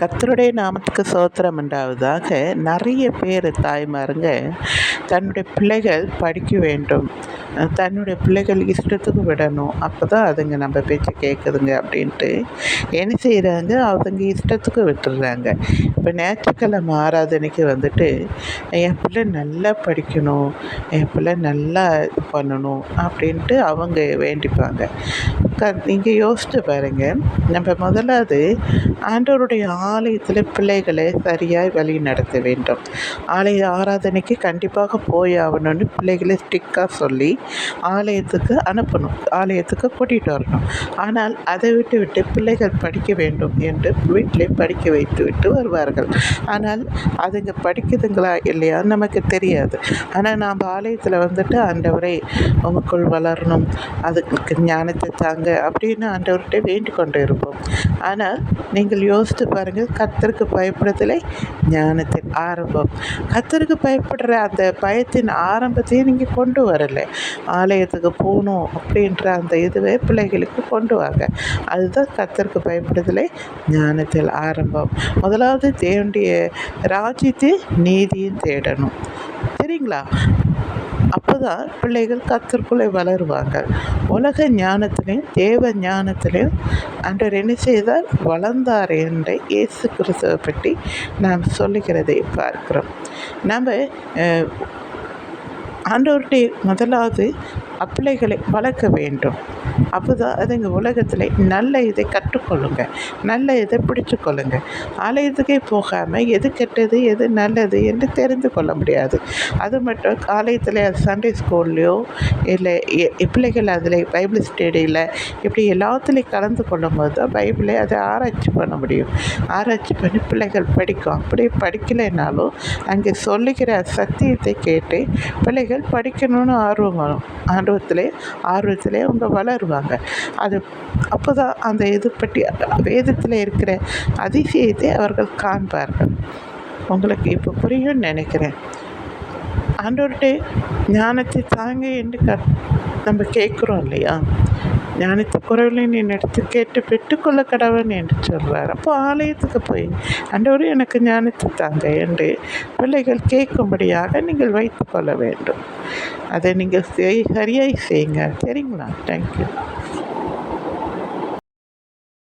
கர்த்தருடைய நாமத்துக்கு சோத்திரம் உண்டாவதாக நிறைய பேர் தாய்மாருங்க தன்னுடைய பிள்ளைகள் படிக்க வேண்டும். தன்னுடைய பிள்ளைகள் இஷ்டத்துக்கு விடணும். அப்போ தான் அதுங்க நம்ம பேச்சை கேட்குதுங்க அப்படின்ட்டு என்ன செய்கிறாங்க அதுங்க இஷ்டத்துக்கு விட்டுடுறாங்க இப்போ ஞாயிற்றுக்கிழமை ஆராதனைக்கு வந்துட்டு என் பிள்ளை நல்லா படிக்கணும். என் பிள்ளை நல்லா இது பண்ணணும் அப்படின்ட்டு அவங்க வேண்டிப்பாங்க. க நீங்கள் யோசித்து பாருங்கள் நம்ம முதலாவது ஆண்டவருடைய ஆலயத்தில் பிள்ளைகளை சரியாய் வழி நடத்த வேண்டும். ஆலய ஆராதனைக்கு கண்டிப்பாக போய் ஆகணும்னு பிள்ளைகளை ஸ்டிக்காக சொல்லி ஆலயத்துக்கு அனுப்பணும். ஆலயத்துக்கு கூட்டிகிட்டு வரணும். ஆனால் அதை விட்டு விட்டு பிள்ளைகள் படிக்க வேண்டும் என்று வீட்டிலே படிக்க வைத்து விட்டு வருவார்கள். ஆனால் அதுங்க படிக்குதுங்களா இல்லையா நமக்கு தெரியாது. ஆனால் நாம் ஆலயத்தில் வந்துட்டு ஆண்டவரை உமக்குள் வளரணும் அதுக்கு ஞானத்தை தாங்க அப்படின்னு ஆண்டவர்கிட்ட வேண்டிக் கொண்டு இருப்போம் ஆனால் நீங்கள் யோசித்து பாருங்கள் கத்தருக்கு பயப்படுதலை ஞானத்தின் ஆரம்பம். கத்தருக்கு பயப்படுற அந்த பயத்தின் ஆரம்பத்தையும் நீங்கள் கொண்டு வரலை. ஆலயத்துக்கு போகணும் அப்படின்ற அந்த இதுவே பிள்ளைகளுக்கு கொண்டு வாங்க. அதுதான் கத்தருக்கு பயப்படுதலை ஞானத்தில் ஆரம்பம். முதலாவது தேவனுடைய ராஜ்யத்தை நீதியும் தேடணும். சரிங்களா அப்போதான் பிள்ளைகள் கத்திற்குள்ளே வளருவாங்க. உலக ஞானத்திலையும் தேவ ஞானத்திலையும் அன்றர் என்ன செய்தார்? வளர்ந்தார் என்ற இயேசு கிறிஸ்துவை பற்றி நாம் சொல்லுகிறதை பார்க்கிறோம். நம்ம ஆண்டவர்கிட்ட முதலாவது பிள்ளைகளை வளர்க்க வேண்டும். அப்போ தான் அதுங்க உலகத்தில் நல்ல இதை கற்றுக்கொள்ளுங்க. நல்ல இதை பிடிச்சு கொள்ளுங்க ஆலயத்துக்கே போகாமல் எது கெட்டது எது நல்லது என்று தெரிந்து கொள்ள முடியாது. அது மட்டும் ஆலயத்தில் சண்டே ஸ்கூல்லையோ இல்லை பிள்ளைகள் அதில் பைபிள் ஸ்டடியில் இப்படி எல்லாத்துலேயும் கலந்து கொள்ளும் போது தான் பைபிளை அதை ஆராய்ச்சி பண்ண முடியும். ஆராய்ச்சி பண்ணி பிள்ளைகள் படிக்கும். அப்படி படிக்கலைனாலும் அங்கே சொல்லுகிற சத்தியத்தை கேட்டு பிள்ளைகள் படிக்கணும்னு ஆர்வம் வரும். ஆர்வத்திலே ஆர்வத்திலே அவங்க வளருவாங்க. அது அப்போ தான் அந்த இது பற்றி வேதத்தில் இருக்கிற அதிசயத்தை அவர்கள் காண்பார்கள். உங்களுக்கு இப்போ புரியும்னு நினைக்கிறேன். ஆண்டோர்கிட்ட ஞானத்தை தாங்க என்று க நம்ம கேட்குறோம் இல்லையா? ஞானித்த குறைவில் நீ எடுத்து கேட்டு பெற்றுக்கொள்ள கடவன் என்று சொல்கிறார் அப்போ ஆலயத்துக்கு போய் ஆண்டவர் எனக்கு ஞானித்து தாங்க என்று பிள்ளைகள் கேட்கும்படியாக நீங்கள் வைத்து கொள்ள வேண்டும். அதை நீங்கள் சரியாக செய்யுங்க. சரிங்களா? தேங்க்யூ